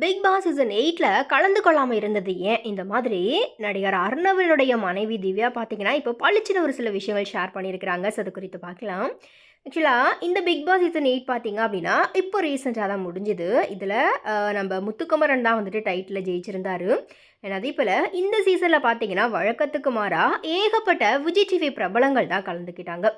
Big Boss season எயிட்டில் கலந்து கொள்ளாமல் இருந்தது ஏன்? இந்த மாதிரி நடிகர் அர்ணவனுடைய மனைவி திவ்யா பார்த்தீங்கன்னா இப்போ பளிச்சின ஒரு சில விஷயங்கள் ஷேர் பண்ணியிருக்கிறாங்க. ஸோ அது குறித்து பார்க்கலாம். ஆக்சுவலாக இந்த பிக் பாஸ் சீசன் எயிட் பார்த்தீங்க அப்படின்னா இப்போ ரீசெண்டாக தான் முடிஞ்சுது. இதில் நம்ம முத்துக்குமரன் தான் வந்துட்டு டைட்டில் ஜெயிச்சிருந்தாரு. And அதே போல் இந்த சீசனில் பார்த்தீங்கன்னா வழக்கத்துக்கு மாறாக ஏகப்பட்ட விஜய் டிவி பிரபலங்கள் தான் கலந்துக்கிட்டாங்க.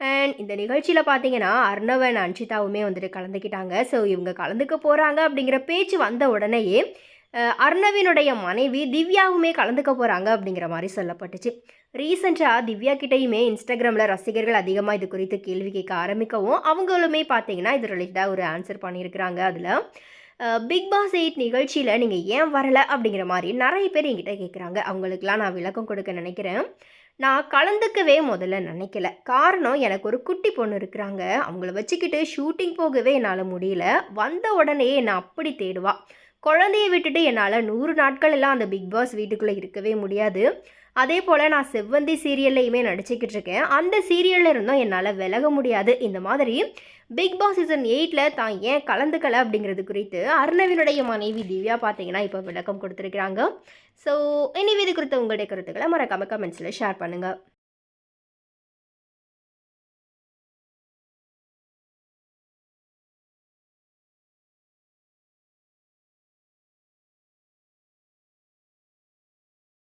அண்ட் இந்த நிகழ்ச்சியில் பார்த்தீங்கன்னா அர்ணவன் அன்ஷிதாவுமே வந்துட்டு கலந்துக்கிட்டாங்க. ஸோ இவங்க கலந்துக்க போகிறாங்க அப்படிங்கிற பேச்சு வந்த உடனேயே அர்ணவினுடைய மனைவி திவ்யாவுமே கலந்துக்க போகிறாங்க அப்படிங்கிற மாதிரி சொல்லப்பட்டுச்சு. ரீசெண்டாக திவ்யா கிட்டேயுமே இன்ஸ்டாகிராமில் ரசிகர்கள் அதிகமாக இது குறித்து கேள்வி கேட்க ஆரம்பிக்கவும் அவங்களுமே பார்த்தீங்கன்னா இது ரிலேட்டடாக ஒரு ஆன்சர் பண்ணியிருக்கிறாங்க அதில். பிக் பாஸ் எயிட் நிகழ்ச்சியில் நீங்கள் ஏன் வரலை அப்படிங்கிற மாதிரி நிறைய பேர் என்கிட்ட கேட்குறாங்க அவங்களுக்குலாம் நான் விளக்கம் கொடுக்க நினைக்கிறேன். நான் கலந்துக்கவே முதல்ல நினைக்கல. காரணம் எனக்கு ஒரு குட்டி பொண்ணு இருக்கிறாங்க. அவங்கள வச்சுக்கிட்டு ஷூட்டிங் போகவே என்னால் முடியல. வந்த உடனே என்னை அப்படி தேடுவா. குழந்தைய விட்டுட்டு என்னால் நூறு நாட்கள் எல்லாம் அந்த பிக் பாஸ் வீட்டுக்குள்ளே இருக்கவே முடியாது. அதே போல் நான் செவ்வந்தி சீரியல்லையுமே நடிச்சுக்கிட்டு இருக்கேன் அந்த சீரியலில் இருந்தும் என்னால் விலக முடியாது. இந்த மாதிரி பிக் பாஸ் சீசன் எயிட்டில் தான் ஏன் கலந்துக்கல அப்படிங்கிறது குறித்து அர்ணவினுடைய மனைவி திவ்யா பார்த்தீங்கன்னா இப்போ விளக்கம் கொடுத்துருக்குறாங்க. ஸோ இனி இது குறித்த உங்களுடைய கருத்துக்களை மறக்காமல் கமெண்ட்ஸில் ஷேர் பண்ணுங்கள்